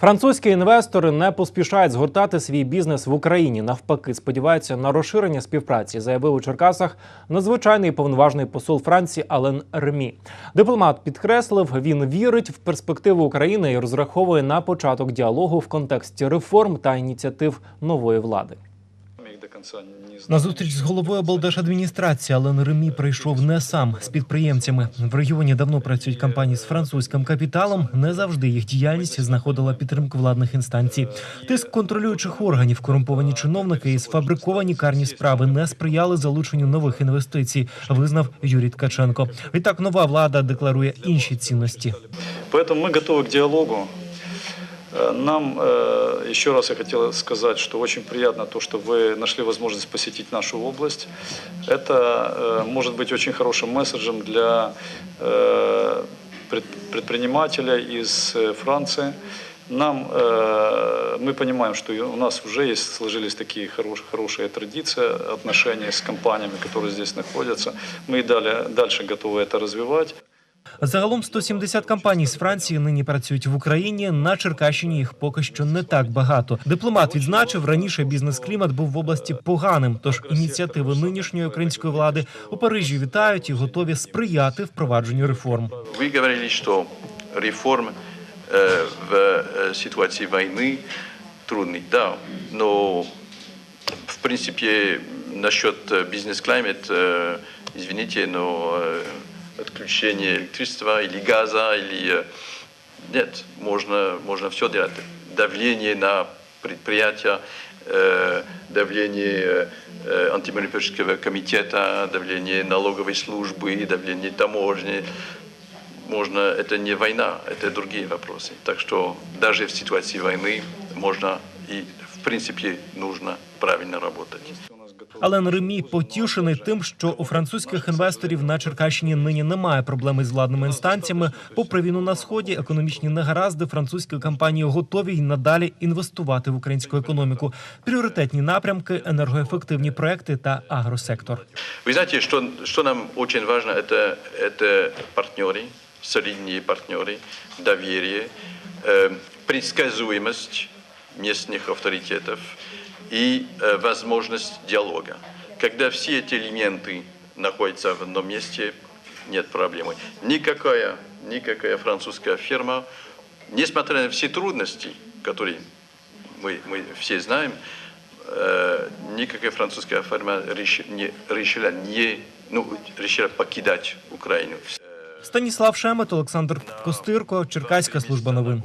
Французькі інвестори не поспішають згортати свій бізнес в Україні. Навпаки, сподіваються на розширення співпраці, заявив у Черкасах надзвичайний повноважний посол Франції Ален Ремі. Дипломат підкреслив, він вірить в перспективу України і розраховує на початок діалогу в контексті реформ та ініціатив нової влади. их до конца не знаю. На зустріч з головою облдержадміністрації Ален Ремі прийшов не сам з підприємцями. В регіоні давно працюють компанії з французьким капіталом. Не завжди їх діяльність знаходила підтримку владних інстанцій. Тиск контролюючих органів, корумповані чиновники і сфабриковані карні справи не сприяли залученню нових інвестицій. Визнав Юрій Ткаченко. Відтак нова влада декларує інші цінності. Поэтому мы готовы к диалогу. Э, Нам, э, еще раз я хотел сказать, что очень приятно то, что вы нашли возможность посетить нашу область. Это э, может быть очень хорошим месседжем для пред- предпринимателя из Франции. Нам, мы понимаем, что у нас уже есть, сложились такие хорош, хорошие традиции, отношения с компаниями, которые здесь находятся. Мы и далее, дальше готовы это развивать. Загалом 170 компаній з Франції нині працюють в Україні. На Черкащині їх поки що не так багато. Дипломат відзначив, раніше бізнес-клімат був в області поганим. Тож ініціативи нинішньої української влади у Парижі вітають і готові сприяти впровадженню реформ. Вы говорили, что реформ э, в э, ситуации войны трудный, да, но в принципе насчет э, бизнес-климат, э, извините, но э, отключение электричества или газа, или э, нет, можно, можно все делать. Давление на предприятия, э, давление э, антимонополического комитета, давление налоговой службы, давление таможни. Можно, это не война, это другие вопросы. Так что даже в ситуации войны можно и в принципе нужно правильно работать. Ален Ремі потішений тим, що у французьких інвесторів на Черкащині нині немає проблеми з владними інстанціями. Попри війну на сході, економічні негаразди французькі компанії готові й надалі інвестувати в українську економіку. Пріоритетні напрямки, енергоефективні проекти та агросектор. Вы знаете, что, что нам очень важно, это, это партнеры, солидные партнеры, доверие, э, предсказуемость местных авторитетов И э, возможность диалога. Когда все эти элементы находятся в одном месте, нет проблемы. Никакая, никакая французская фирма, несмотря на все трудности, которые мы, мы все знаем, э, никакая французская фирма реши- не, решила, не, ну, решила покидать Украину. Станіслав Шемет, Олександр Костирко, Черкаська служба новин.